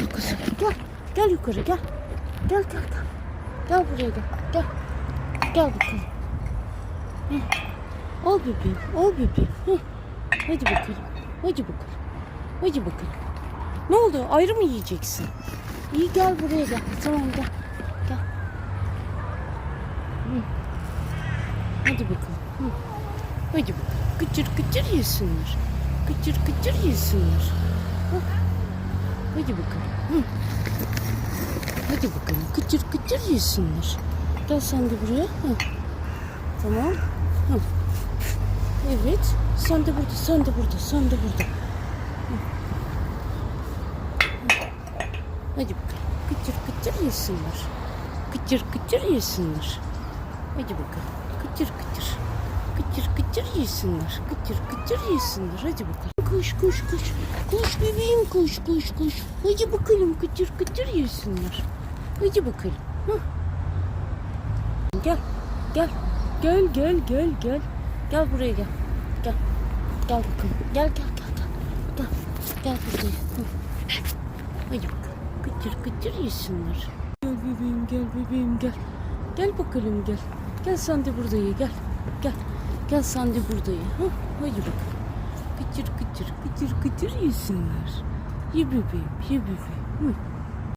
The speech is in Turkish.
Gel kızım gel. Gel yukarı gel. Gel gel gel. Gel buraya gel. Gel. Gel bakalım. Hı. Al bebeğim. Al bebeğim. Hı. Hadi bakalım. Hadi bakalım. Hadi bakalım. Ne oldu? Ayrı mı yiyeceksin? İyi gel buraya gel. Tamam gel. Gel. Hı. Hadi bakalım. Hı. Hadi bakalım. Kıçır kıçır yesinler. Kıçır kıçır yesinler. Hı. Hadi bakalım. Hı. Hadi bakalım. Kıçır kıçır yesinler. Gel sen de buraya. Hı. Tamam. Hı. Evet. Sen de burada, sen de burada, sen de burada. Hı. Hı. Hadi bakalım. Kıçır kıçır yesinler. Kıçır kıçır yesinler. Hadi bakalım. Kıçır kıçır. Kıçır kıçır yesinler. Kıçır kıçır yesinler. Hadi bakalım. Koş koş koş. Koş bebeğim koş koş koş. Hadi bakalım kıçır kıçır yesinler. Hadi bakalım. Hı. Gel. Gel. Gel gel gel gel. Gel buraya gel. Gel. Gel bakalım. Gel gel gel gel. Gel. Gel buraya. Hı. Hadi bakalım. Kıçır kıçır yesinler. Gel bebeğim gel bebeğim gel. Gel bakalım gel. Gel sen de burada ye gel. Gel. Gel sen de burada ye. Hı? Hadi bakalım. Kıçır kıçır kıçır kıçır yesinler. Ye bebeğim ye bebeğim. Hı.